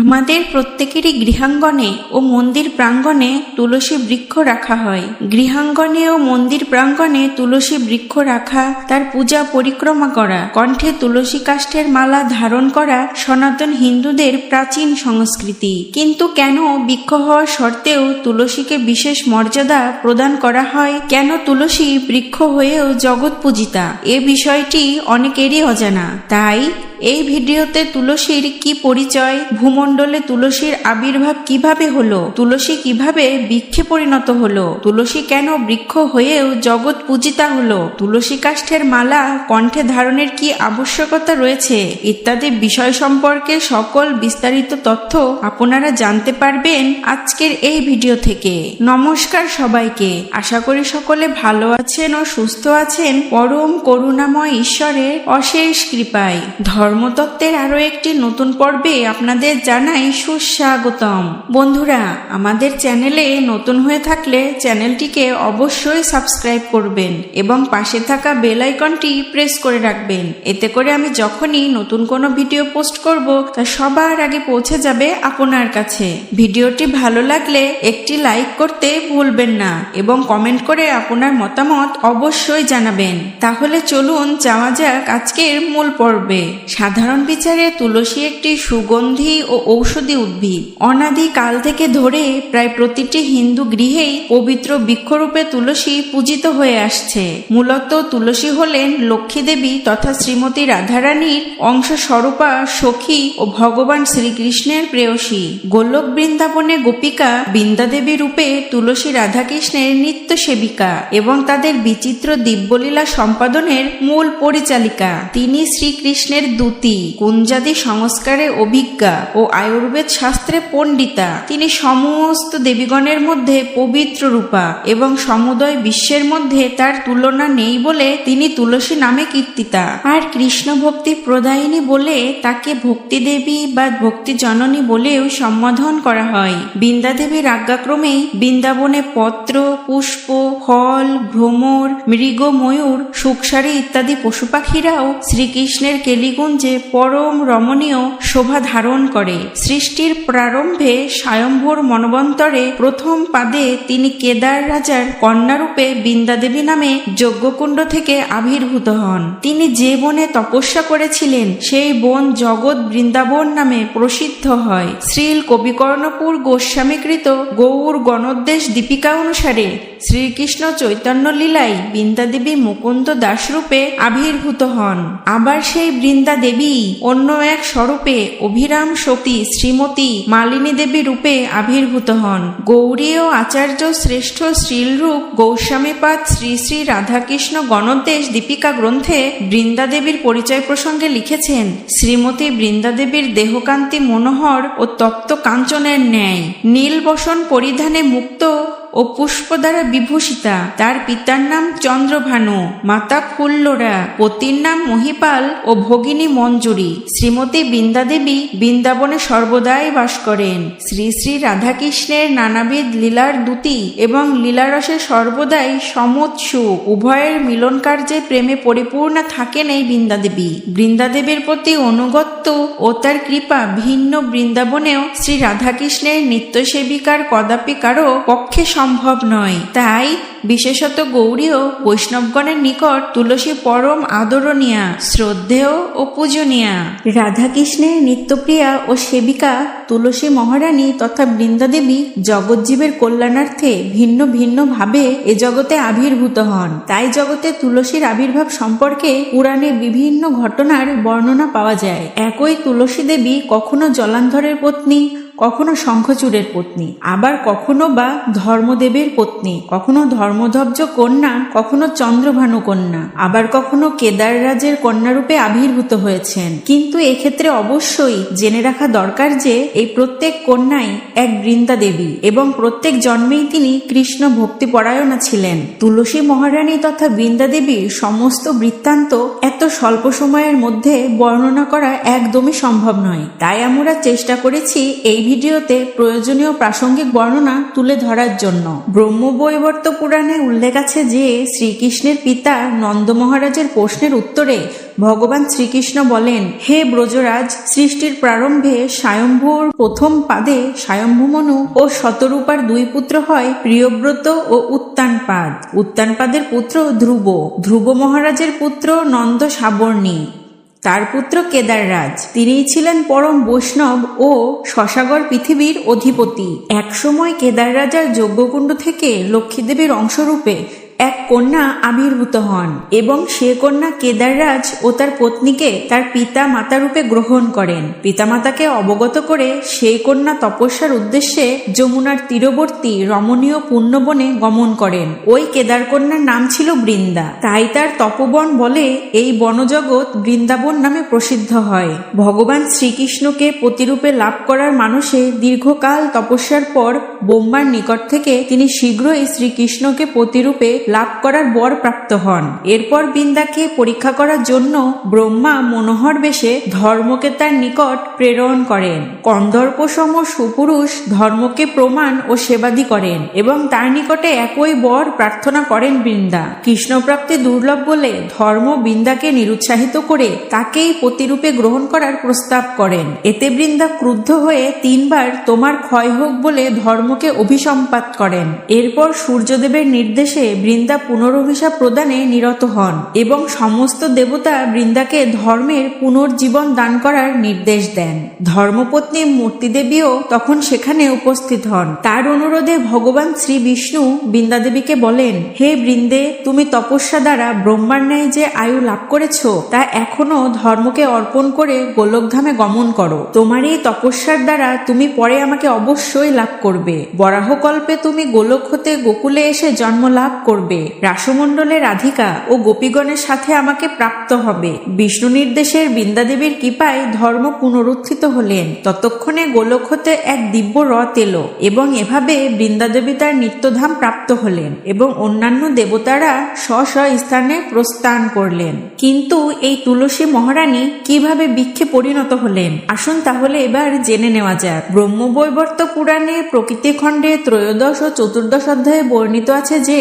আমাদের প্রত্যেকেরই গৃহাঙ্গনে ও মন্দির প্রাঙ্গণে তুলসী বৃক্ষ রাখা হয়। গৃহাঙ্গনে ও মন্দির প্রাঙ্গণে তুলসী বৃক্ষ রাখা, তার পূজা পরিক্রমা করা, কণ্ঠে তুলসী কাষ্ঠের মালা ধারণ করা সনাতন হিন্দুদের প্রাচীন সংস্কৃতি। কিন্তু কেন বৃক্ষ হওয়া সত্ত্বেও তুলসীকে বিশেষ মর্যাদা প্রদান করা হয়? কেন তুলসী বৃক্ষ হয়েও জগৎ পূজিতা? এ বিষয়টি অনেকেরই অজানা। তাই এই ভিডিওতে তুলসীর কি পরিচয়? ভূমণ্ডলে তুলসীর আবির্ভাব কীভাবে হলো? তুলসী কীভাবে বৃক্ষে পরিণত হলো? তুলসী কেন বৃক্ষ হয়েও জগৎ পূজিতা হলো? তুলসী কাষ্ঠের মালা কণ্ঠে ধারণের কি আবশ্যকতা রয়েছে? ইত্যাদি বিষয় সম্পর্কে সকল বিস্তারিত তথ্য আপনারা জানতে পারবেন আজকের এই ভিডিও থেকে। নমস্কার সবাইকে। আশা করি সকলে ভালো আছেন ও সুস্থ আছেন। পরম করুণাময় ঈশ্বরের অশেষ কৃপায়। ধর্মতত্ত্বের আরও একটি নতুন পর্বে আপনাদের জানাই সুস্বাগতম। বন্ধুরা, আমাদের চ্যানেলে নতুন হয়ে থাকলে চ্যানেলটিকে অবশ্যই সাবস্ক্রাইব করবেন এবং পাশে থাকা বেল আইকনটি প্রেস করে রাখবেন। এতে করে আমি যখনই নতুন কোনো ভিডিও পোস্ট করব, তা সবার আগে পৌঁছে যাবে আপনার কাছে। ভিডিওটি ভালো লাগলে একটি লাইক করতে ভুলবেন না এবং কমেন্ট করে আপনার মতামত অবশ্যই জানাবেন। তাহলে চলুন যাওয়া যাক আজকের মূল পর্বে। সাধারণ বিচারে তুলসী একটি সুগন্ধি ও ঔষধি উদ্ভিদ। অনাদি কাল থেকে ধরে প্রায় প্রতিটি হিন্দু গৃহেই পবিত্র বৃক্ষরূপে তুলসী পূজিত হয়ে আসছে। মূলত তুলসী হলেন লক্ষ্মী দেবী তথা শ্রীমতী রাধারানীর অংশ স্বরূপা সখী ও ভগবান শ্রীকৃষ্ণের প্রেয়সী। গোলক বৃন্দাবনে গোপিকা বৃন্দাদেবী রূপে তুলসী রাধাকৃষ্ণের নিত্য সেবিকা এবং তাদের বিচিত্র দিব্যলীলা সম্পাদনের মূল পরিচালিকা। তিনি শ্রীকৃষ্ণের দূতি কুঞ্জাদি সংস্কারে অভিজ্ঞা ও আয়ুর্বেদ শাস্ত্রে পণ্ডিতা। তিনি সমস্ত দেবীগণের মধ্যে পবিত্র রূপা এবং সমুদয় বিশ্বের মধ্যে তার তুলনা নেই বলে তিনি তুলসী নামে কীর্তিতা। আর কৃষ্ণ ভক্তি প্রদায়িনী বলে তাকে ভক্তি দেবী বা ভক্তি জননী বলেও সম্বোধন করা হয়। বৃন্দাদেবীর আজ্ঞাক্রমেই বৃন্দাবনে পত্র, পুষ্প, ফল, ভ্রমর মৃগ ময়ূর সুকসারি ইত্যাদি পশু পাখিরাও শ্রীকৃষ্ণের কেলিগুঞ্জে পরম রমণীয় শোভা ধারণ করে। সৃষ্টির প্রারম্ভে স্বয়ম্ভর মনবন্তরে প্রথম পাদে তিনি কেদার রাজার কন্যারূপে বৃন্দাদেবী নামে যজ্ঞকুণ্ড থেকে আবির্ভূত হন। তিনি যে বনে তপস্যা করেছিলেন, সেই বন জগৎ বৃন্দাবন নামে প্রসিদ্ধ হয়। শ্রীল কবিকর্ণপুর গোস্বামীকৃত গৌর গণোদ্দেশ দীপিকা অনুসারে শ্রীকৃষ্ণ চৈতন্য লীলায় বৃন্দাদেবী মুকুন্দ দাসরূপে আবির্ভূত হন। আবার সেই বৃন্দা দেবী, অন্য এক স্বরূপে অভিরাম শক্তি শ্রীমতী মালিনী দেবী রূপে আবির্ভূত হন। গৌরী ও আচার্য শ্রেষ্ঠ শ্রীলরূপ গৌস্বামীপাদ শ্রী শ্রী রাধাকৃষ্ণ গণদেশ দীপিকা গ্রন্থে বৃন্দাদেবীর পরিচয় প্রসঙ্গে লিখেছেন, শ্রীমতী বৃন্দাদেবীর দেহকান্তি মনোহর ও তপ্ত কাঞ্চনের ন্যায়। নীল বসন পরিধানে মুক্ত ও পুষ্প দ্বারা বিভূষিতা। তার পিতার নাম চন্দ্রভানু, মাতা ফুল্লোরা। পতির নাম মহিপাল ও ভগিনী মঞ্জুরি। শ্রীমতী বৃন্দাদেবী বৃন্দাবনে সর্বদাই বাস করেন। শ্রী শ্রী রাধাকৃষ্ণের নানাবিধ লীলার দ্যুতি এবং লীলারসে সর্বদাই সমুৎ সুখ, উভয়ের মিলন কার্যে প্রেমে পরিপূর্ণ থাকেন এই বৃন্দাদেবী। বৃন্দাদেবীর প্রতি অনুগত্য ও তার কৃপা ভিন্ন বৃন্দাবনেও শ্রী রাধাকৃষ্ণের নিত্য সেবিকার কদাপি কারও পক্ষে সম্ভব নয়। তাই বিশেষত গৌরী ও বৈষ্ণবগণের নিকট তুলসী পরম আদরণীয়া, শ্রদ্ধেয় ও পূজনীয়া। রাধাকৃষ্ণের নিত্যপ্রিয়া ও সেবিকা তুলসী মহারানী তথা বৃন্দাদেবী জগজ্জীবের কল্যাণার্থে ভিন্ন ভিন্ন ভাবে এ জগতে আবির্ভূত হন। তাই জগতে তুলসীর আবির্ভাব সম্পর্কে পুরাণে বিভিন্ন ঘটনার বর্ণনা পাওয়া যায়। একই তুলসী দেবী কখনো জলান্ধরের পত্নী কখনো শঙ্খচূড়ের পত্নী, আবার কখনো বা ধর্মদেবের পত্নী, কখনো ধর্মধ্বজ কন্যা, কখনো চন্দ্রভানু কন্যা, আবার কখনো কেদার রাজের কন্যারূপে আবির্ভূত হয়েছেন। কিন্তু এক্ষেত্রে অবশ্যই জেনে রাখা দরকার যে এই প্রত্যেক কন্যাই এক বৃন্দা দেবী এবং প্রত্যেক জন্মেই তিনি কৃষ্ণ ভক্তি পরায়ণা ছিলেন। তুলসী মহারানী তথা বৃন্দা দেবীর সমস্ত বৃত্তান্ত এত স্বল্প সময়ের মধ্যে বর্ণনা করা একদমই সম্ভব নয়। তাই আমরা চেষ্টা করেছি এই ভিডিওতে প্রয়োজনীয় প্রাসঙ্গিক বর্ণনা তুলে ধরার জন্য। ব্রহ্ম ব্রহ্মবৈবর্ত পুরাণে উল্লেখ আছে যে, শ্রীকৃষ্ণের পিতা নন্দ মহারাজের প্রশ্নের উত্তরে ভগবান শ্রীকৃষ্ণ বলেন, হে ব্রজরাজ, সৃষ্টির প্রারম্ভে স্বয়ম্ভুর প্রথম পাদে স্বয়ম্ভুমনু ও শতরূপার দুই পুত্র হয় প্রিয়ব্রত ও উত্তানপাদ। উত্তানপাদের পুত্র ধ্রুব। ধ্রুব মহারাজের পুত্র নন্দ সাবর্ণী। তার পুত্র কেদাররাজ। তিনিই ছিলেন পরম বৈষ্ণব ও শশাগর পৃথিবীর অধিপতি। একসময় কেদার রাজার যজ্ঞকুণ্ড থেকে লক্ষ্মীদেবীর অংশরূপে এক কন্যা আবির্ভূত হন এবং সে কন্যা কেদাররাজ ও তার পত্নীকে তার পিতা মাতা রূপে গ্রহণ করেন। পিতামাতাকে অবগত করে সেই কন্যা তপস্যার উদ্দেশ্যে যমুনার তীরবর্তী রমণীয় পুণ্যবনে গমন করেন। ওই কেদার কন্যার নাম ছিল বৃন্দা। তাই তার তপবন বলে এই বনজগৎ বৃন্দাবন নামে প্রসিদ্ধ হয়। ভগবান শ্রীকৃষ্ণকে প্রতিরূপে লাভ করার মানুষে দীর্ঘকাল তপস্যার পর বোম্বার নিকট থেকে তিনি শীঘ্রই শ্রীকৃষ্ণকে প্রতিরূপে লাভ করার বর প্রাপ্ত হন। এরপর বৃন্দাকে পরীক্ষা করার জন্য ব্রহ্মা মনোহর বেশে ধর্মকে তার নিকট প্রেরণ করেন। কন্দর্প সম সুপুরুষ ধর্মকে প্রমাণ ও সেবাদি করেন এবং তার নিকটে একই বর প্রার্থনা করেন বৃন্দা। কৃষ্ণপ্রাপ্তি দুর্লভ বলে ধর্ম বৃন্দাকে নিরুৎসাহিত করে তাকেই প্রতিরূপে গ্রহণ করার প্রস্তাব করেন। এতে বৃন্দা ক্রুদ্ধ হয়ে তিনবার তোমার ক্ষয় হোক বলে ধর্মকে অভিসম্পাত করেন। এরপর সূর্যদেবের নির্দেশে বৃন্দা পুনরভিশাপ প্রদানে নিরত হন এবং সমস্ত দেবতা বৃন্দাকে ধর্মের পুনর্জীবন দান করার নির্দেশ দেন। ধর্মপত্নী মূর্তিদেবীও তখন সেখানে উপস্থিত হন। তার অনুরোধে ভগবান শ্রী বিষ্ণু বৃন্দাদেবীকে বলেন, হে বৃন্দে, তুমি তপস্যা দ্বারা ব্রহ্মার ন্যায় যে আয়ু লাভ করেছ, তা এখনও ধর্মকে অর্পণ করে গোলকধামে গমন করো। তোমার এই তপস্যার দ্বারা তুমি পরে আমাকে অবশ্যই লাভ করবে। বরাহকল্পে তুমি গোলক হতে গোকুলে এসে জন্ম লাভ করবে। রাসমণ্ডলের রাধিকা ও গোপীগণের সাথে আমাকে প্রাপ্ত হবে। বিষ্ণু নির্দেশের বৃন্দাদেবীর কৃপায় ধর্ম পুনরুত্থিত হলেন। ততক্ষণে গোলক হতে এক দিব্য রথ এলো এবং এভাবে বৃন্দাদেবী তার নিত্যধাম প্রাপ্ত হলেন এবং অন্যান্য দেবতারা স্ব স্থানে প্রস্থান করলেন। কিন্তু এই তুলসী মহারানী কীভাবে বৃক্ষে পরিণত হলেন? আসুন তাহলে এবার জেনে নেওয়া যাক। ব্রহ্মবৈবর্ত পুরাণে প্রকৃতি খণ্ডে ত্রয়োদশ ও চতুর্দশ অধ্যায়ে বর্ণিত আছে যে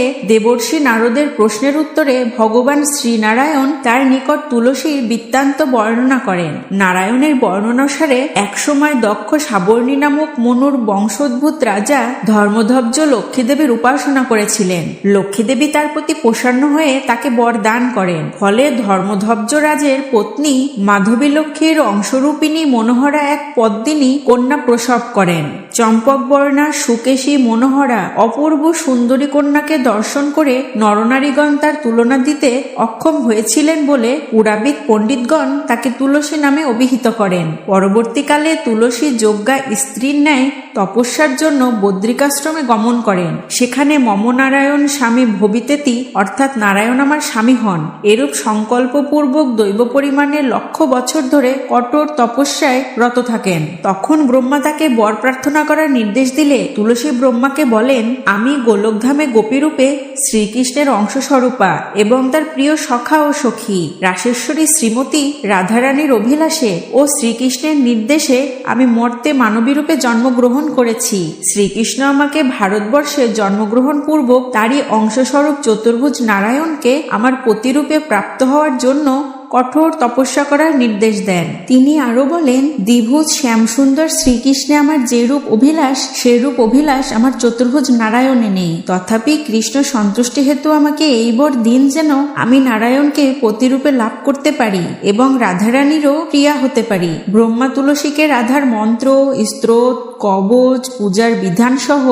দেবর্ষি নারদের প্রশ্নের উত্তরে ভগবান শ্রীনারায়ণ তার নিকট তুলসীর বৃত্তান্ত বর্ণনা করেন। নারায়ণের বর্ণনাসারে একসময় দক্ষ সাবর্ণী নামক মনুর বংশোদ্ভূত রাজা ধর্মধ্বজ লক্ষ্মীদেবীর উপাসনা করেছিলেন। লক্ষ্মীদেবী তার প্রতি প্রসন্ন হয়ে তাকে বর দান করেন। ফলে ধর্মধ্বজ রাজের পত্নী মাধবী লক্ষ্মীর অংশরূপিণী মনোহরা এক পদ্মিনী কন্যা প্রসব করেন। চম্পক বর্ণা সুকেশী মনোহরা অপূর্ব সুন্দরী কন্যাকে দর্শন করে নরনারীগণ তার তুলনা দিতে অক্ষম হয়েছিলেন বলে পুরাবিদ পণ্ডিতগণ তাকে তুলসী নামে অভিহিত করেন। পরবর্তীকালে তুলসী যজ্ঞা স্ত্রীর ন্যায় তপস্যার জন্য বদ্রিকাশ্রমে গমন করেন। সেখানে মমনারায়ণ স্বামী ভবিতেতি অর্থাৎ নারায়ণ আমার স্বামী হন। এরূপ সংকল্পপূর্বক দৈব পরিমাণে লক্ষ বছর ধরে কঠোর তপস্যায় রত থাকেন। তখন ব্রহ্মা তাকে বর প্রার্থনা করার নির্দেশ দিলে তুলসী ব্রহ্মাকে বলেন, আমি গোলকধামে গোপীরূপে শ্রীকৃষ্ণের অংশস্বরূপা এবং তার প্রিয় সখা ও সখী রাশেশ্বরী শ্রীমতী রাধারানীর অভিলাষে ও শ্রীকৃষ্ণের নির্দেশে আমি মর্তে মানবীরূপে জন্মগ্রহণ করেছি। শ্রীকৃষ্ণ আমাকে ভারতবর্ষে জন্মগ্রহণ পূর্বক তারই অংশস্বরূপ চতুর্ভুজ নারায়ণকে আমার প্রতিরূপে প্রাপ্ত হওয়ার জন্য কঠোর তপস্যা করার নির্দেশ দেন। তিনি আরও বলেন, দ্বিভুজ শ্যামসুন্দর শ্রীকৃষ্ণে আমার যে রূপ অভিলাষ, সেরূপ অভিলাষ আমার চতুর্ভুজ নারায়ণে নেই। তথাপি কৃষ্ণ সন্তুষ্টি হেতু আমাকে এই বর দিন যেন আমি নারায়ণকে প্রতিরূপে লাভ করতে পারি এবং রাধারানীরও প্রিয়া হতে পারি। ব্রহ্মা তুলসীকে রাধার মন্ত্র স্ত্রোত কবচ, পূজার বিধান সহ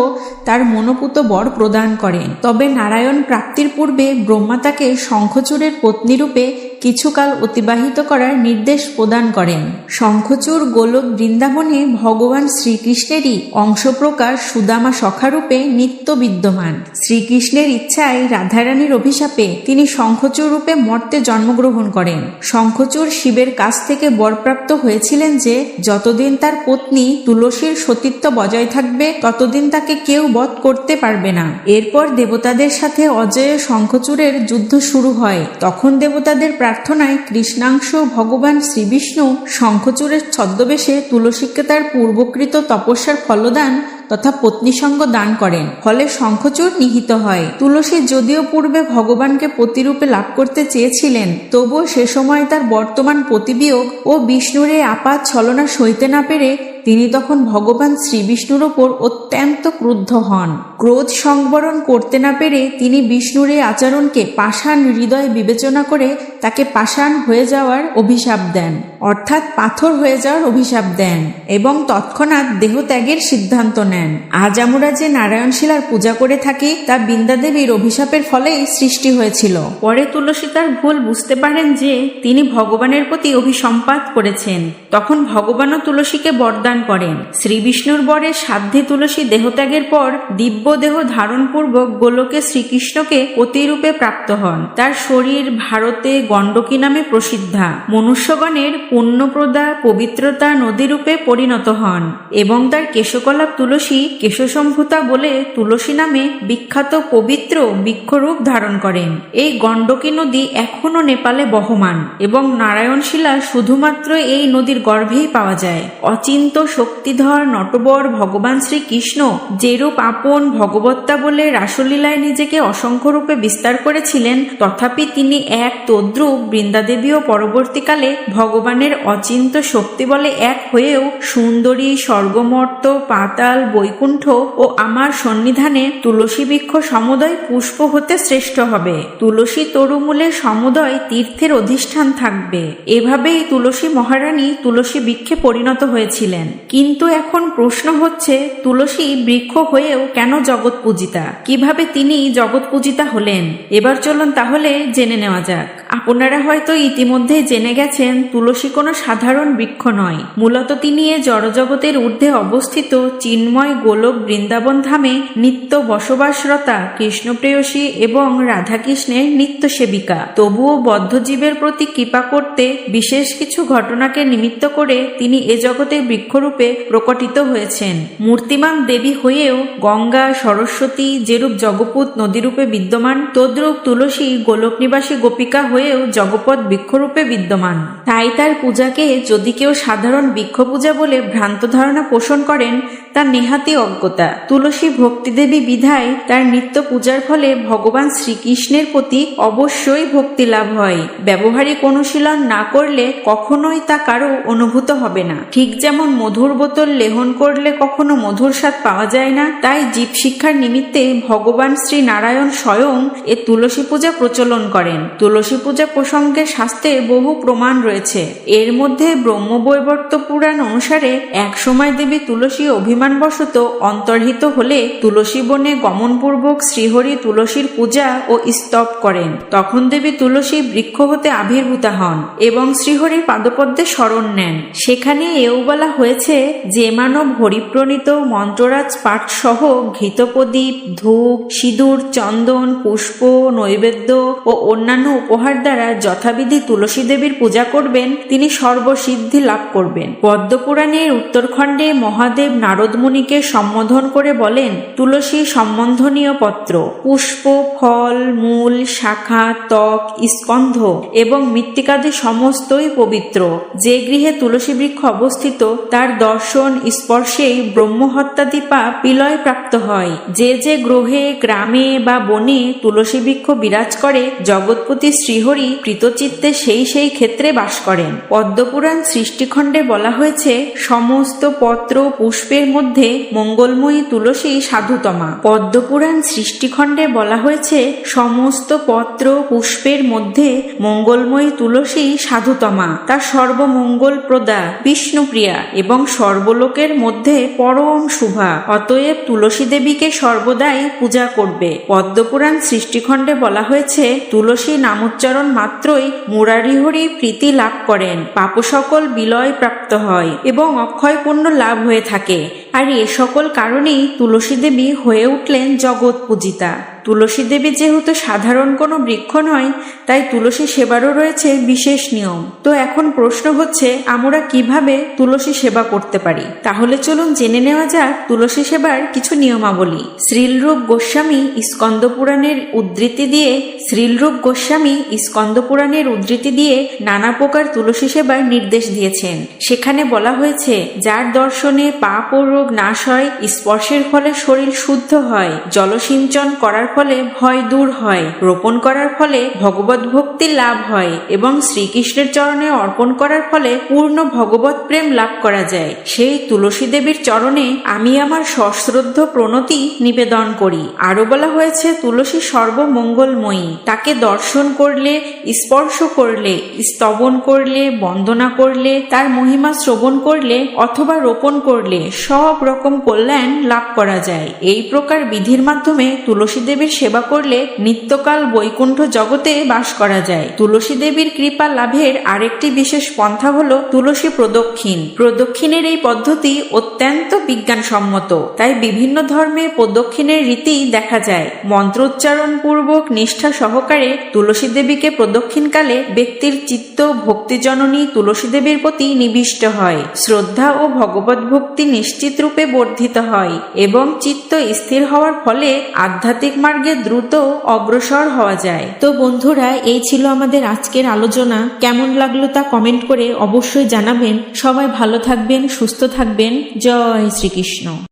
তার মনোপুত বর প্রদান করেন। তবে নারায়ণ প্রাপ্তির পূর্বে ব্রহ্মা তাকে শঙ্খচূড়ের পত্নীরূপে কিছুকাল অতিবাহিত করার নির্দেশ প্রদান করেন। শঙ্খচূড় গোলক বৃন্দাবনে ভগবান শ্রীকৃষ্ণেরই অংশপ্রকাশ সুদামা সখারূপে নিত্য বিদ্যমান। শ্রীকৃষ্ণের ইচ্ছায় রাধারানীর অভিশাপে তিনি শঙ্খচূড় রূপে মর্তে জন্মগ্রহণ করেন। শঙ্খচূড় শিবের কাছ থেকে বরপ্রাপ্ত হয়েছিলেন যে, যতদিন তার পত্নী তুলসীর সতীত্ব বজায় থাকবে, ততদিন তাকে কেউ বধ করতে পারবে না। এরপর দেবতাদের সাথে অজয় শঙ্খচূড়ের যুদ্ধ শুরু হয়। তখন দেবতাদের প্রার্থনায় কৃষ্ণাংশ ভগবান শ্রীবিষ্ণু শঙ্খচূড়ের ছদ্মবেশে তুলসীকে তার পূর্বকৃত তপস্যার ফলদান তথা পত্নীসঙ্গ দান করেন। ফলে শঙ্খচূড় নিহিত হয়। তুলসী যদিও পূর্বে ভগবানকে প্রতিরূপে লাভ করতে চেয়েছিলেন, তবুও সে সময় তার বর্তমান প্রতিবিয়োগ ও বিষ্ণুর এই আপাত ছলনা সইতে না পেরে তিনি তখন ভগবান শ্রীবিষ্ণুর ওপর অত্যন্ত ক্রুদ্ধ হন। ক্রোধ সংবরণ করতে না পেরে তিনি বিষ্ণুর এই আচরণকে পাষাণ হৃদয়ে বিবেচনা করে তাকে পাষাণ হয়ে যাওয়ার অভিশাপ দেন। অর্থাৎ পাথর হয়ে যাওয়ার অভিশাপ দেন এবং তৎক্ষণাৎ দেহত্যাগের সিদ্ধান্ত নেন। আজ আমরা যে নারায়ণ শিলার পূজা করে থাকি, তা বৃন্দাদেবীর অভিশাপের ফলেই সৃষ্টি হয়েছিল। পরে তুলসী তার ভুল বুঝতে পারেন যে, তিনি ভগবানের প্রতি অভিসম্পাত করেছেন। তখন ভগবানও তুলসীকে বরদান করেন। শ্রী বিষ্ণুর বরে সাধ্যে তুলসী দেহত্যাগের পর দিব্য দেহ ধারণপূর্বক গোলকে শ্রীকৃষ্ণকে অতিরূপে প্রাপ্ত হন। তার শরীর ভারতে গণ্ডকী নামে প্রসিদ্ধা। মনুষ্যগণের পুণ্যপ্রদা পবিত্রতা নদীরূপে পরিণত হন এবং তার কেশকলাপ তুলসী কেশসম্ভূতা বলে তুলসী নামে বিখ্যাত পবিত্র বৃক্ষরূপ ধারণ করেন। এই গণ্ডকী নদী এখনও নেপালে বহমান এবং নারায়ণশিলা শুধুমাত্র এই নদীর গর্ভেই পাওয়া যায়। অচিন্ত শক্তিধর নটবর ভগবান শ্রীকৃষ্ণ যেরূপ আপন ভগবত্তা বলে রাসলীলায় নিজেকে অসংখ্য রূপে বিস্তার করেছিলেন, তথাপি তিনি এক তদ্রূপ বৃন্দাদেবীও পরবর্তীকালে ভগবানের অচিন্ত শক্তি বলে এক হয়েও সুন্দরী, স্বর্গমর্ত, পাতাল, বৈকুণ্ঠ ও আমার সন্নিধানে তুলসী বৃক্ষ সমুদয় পুষ্প হতে শ্রেষ্ঠ হবে। তুলসী তরুমূলে সমুদয় তীর্থের অধিষ্ঠান থাকবে। এভাবেই তুলসী মহারানী তুলসী বৃক্ষে পরিণত হয়েছিলেন। কিন্তু এখন প্রশ্ন হচ্ছে, তুলসী বৃক্ষ হয়েও কেন জগৎ পূজিতা? কীভাবে তিনি জগৎ পূজিতা হলেন? এবার চলুন তাহলে জেনে নেওয়া যাক। আপনারা হয়তো ইতিমধ্যে জেনে গেছেন, তুলসী কোনো সাধারণ বৃক্ষ নয়। মূলত তিনি এ জড়জগতের ঊর্ধ্বে অবস্থিত চিন্ময় গোলক বৃন্দাবন ধামে নিত্য বসবাসরতা, কৃষ্ণপ্রেয়সী এবং রাধাকৃষ্ণের নিত্য সেবিকা। তবুও বদ্ধজীবের প্রতি কৃপা করতে বিশেষ কিছু ঘটনাকে নিমিত্ত করে তিনি এ জগতে বৃক্ষরূপে প্রকটিত হয়েছেন। মূর্তিমান দেবী হয়েও গঙ্গা, সরস্বতী, যেরূপ জগপুত নদীরূপে বিদ্যমান, তদ্রূপ তুলসী গোলকনিবাসী গোপিকা হয়েও জগপদ বৃক্ষরূপে বিদ্যমান। তাই তার পূজাকে যদি কেউ সাধারণ বৃক্ষ পূজা বলে ভ্রান্ত ধারণা পোষণ করেন তা নেহাতি অজ্ঞতা। তুলসী ভক্তিদেবী বিধায় তার নিত্য পূজার ফলে ভগবান শ্রীকৃষ্ণের প্রতি অবশ্যই ভক্তি লাভ হয়। ব্যবহারিক অনুশীলন না করলে কখনোই তা কারও অনুভূত হবে না। ঠিক যেমন মধুর বোতল লেহন করলে কখনো মধুর স্বাদ পাওয়া যায় না, তাই জীব শিক্ষার নিমিত্তে ভগবান শ্রী নারায়ণ স্বয়ং এ তুলসী পূজা প্রচলন করেন। তুলসী পূজা প্রসঙ্গে শাস্ত্রে বহু প্রমাণ রয়েছে। এর মধ্যে ব্রহ্ম ব্রহ্মবৈবর্ত পুরাণ অনুসারে এক সময় দেবী তুলসী অভিমানবশত অন্তর্হিত হলে তুলসী বনে গমনপূর্বক শ্রীহরি তুলসীর পূজা ও স্তব করেন। তখন দেবী তুলসী বৃক্ষ হতে আবির্ভূতা হন এবং শ্রীহরির পাদপদ্মে শরণ নেন। সেখানে এও বলা হয়েছে যে মানব হরিপ্রণীত মন্ত্ররাজ পাঠ সহ ঘৃতপ্রদীপ, ধূপ, সিঁদুর, চন্দন, পুষ্প, নৈবেদ্য ও অন্যান্য উপহার দ্বারা যথাবিধি তুলসী দেবীর পূজা করবেন, তিনি সর্বসিদ্ধি লাভ করবেন। পদ্মপুরাণের উত্তরখণ্ডে মহাদেব নারদ মুনিকে সম্বোধন করে বলেন, তুলসী সম্বন্ধনীয় পত্র, পুষ্প, ফল, মূল, শাখা, ত্বক, স্কন্ধ এবং মৃত্তিকাদি সমস্তই পবিত্র। যে গৃহে তুলসী বৃক্ষ অবস্থিত, তার দর্শন, স্পর্শেই ব্রহ্মহত্যাদি পাপ বিলয় প্রাপ্ত হয়। যে যে গ্রহে, গ্রামে বা বনে তুলসী বৃক্ষ বিরাজ করে, জগৎপতি শ্রীহরি কৃতচিত্তে সেই সেই ক্ষেত্রে বাস করেন। পদ্মপুরাণ সৃষ্টিখণ্ডে বলা হয়েছে, সমস্ত পত্র পুষ্পের মধ্যে মঙ্গলময়ী তুলসী সাধুতমা। পদ্মপুরাণ সৃষ্টিখণ্ডে বলা হয়েছে, সমস্ত পত্র পুষ্পের মধ্যে মঙ্গলময়ী তুলসী সাধুতমা। তা সর্বমঙ্গল প্রদা, বিষ্ণুপ্রিয়া এবং সর্বলোকের মধ্যে পরম শুভা। অতএব তুলসী দেবীকে সর্বদাই পূজা করবে। পদ্মপুরাণ সৃষ্টিখণ্ডে বলা হয়েছে, তুলসী নামোচ্চারণ মাত্রই মুরারিহরি প্রীতি লাভ করেন। পাপ সকল বিলয় প্রাপ্ত হয় এবং অক্ষয় পুণ্য লাভ হয়ে থাকে। আর এ সকল কারণেই তুলসী দেবী হয়ে উঠলেন জগৎ পূজিতা। তুলসী দেবী যেহেতু সাধারণ কোনো বৃক্ষ নয়, তাই তুলসী সেবারও রয়েছে বিশেষ নিয়ম। তো এখন প্রশ্ন হচ্ছে, আমরা কীভাবে তুলসী সেবা করতে পারি? তাহলে চলুন জেনে নেওয়া যাক তুলসী সেবার কিছু নিয়মাবলী। শ্রীলরূপ গোস্বামী স্কন্দ পুরাণের উদ্ধৃতি দিয়ে, শ্রীলরূপ গোস্বামী স্কন্দ পুরাণের উদ্ধৃতি দিয়ে নানা প্রকার তুলসী সেবার নির্দেশ দিয়েছেন। সেখানে বলা হয়েছে, যার দর্শনে পাপ ও রোগ নাশ হয়, স্পর্শের ফলে শরীর শুদ্ধ হয়, জলসিঞ্চন করার ফলে ভয় দূর হয়। রোপণ করার ফলে ভগবত ভক্তি লাভ হয় এবং শ্রীকৃষ্ণের চরণে অর্পণ করার ফলে পূর্ণ ভগবত প্রেম লাভ করা যায়। সেই তুলসী দেবীর চরণে আমি আমার সশ্রদ্ধ প্রণতি নিবেদন করি। আরও বলা হয়েছে, তুলসী সর্বমঙ্গলময়ী। তাকে দর্শন করলে, স্পর্শ করলে, স্তবন করলে, বন্দনা করলে, তার মহিমা শ্রবণ করলে অথবা রোপণ করলে সব রকম কল্যাণ লাভ করা যায়। এই প্রকার বিধির মাধ্যমে তুলসী দেবীর সেবা করলে নিত্যকাল বৈকুণ্ঠ জগতে বাস করা যায়। তুলসী দেবীর কৃপা লাভের আরেকটি বিশেষ পন্থা হলো তুলসী প্রদক্ষিণ। প্রদক্ষিণের এই পদ্ধতি অত্যন্ত বিজ্ঞানসম্মত, তাই বিভিন্ন ধর্মে প্রদক্ষিণের রীতি দেখা যায়। মন্ত্রোচ্চারণ পূর্বক নিষ্ঠা সহকারে তুলসী দেবীকে প্রদক্ষিণকালে ব্যক্তির চিত্ত, ভক্তিজননী তুলসী দেবীর প্রতি নিবিষ্ট হয়। শ্রদ্ধা ও ভগবত ভক্তি নিশ্চিত রূপে বর্ধিত হয় এবং চিত্ত স্থির হওয়ার ফলে আধ্যাত্মিক মার্গে দ্রুত অগ্রসর হওয়া যায়। তো বন্ধুরা, এই ছিল আমাদের আজকের আলোচনা। কেমন লাগল তা কমেন্ট করে অবশ্যই জানাবেন। সবাই ভালো থাকবেন, সুস্থ থাকবেন। জয় শ্রীকৃষ্ণ।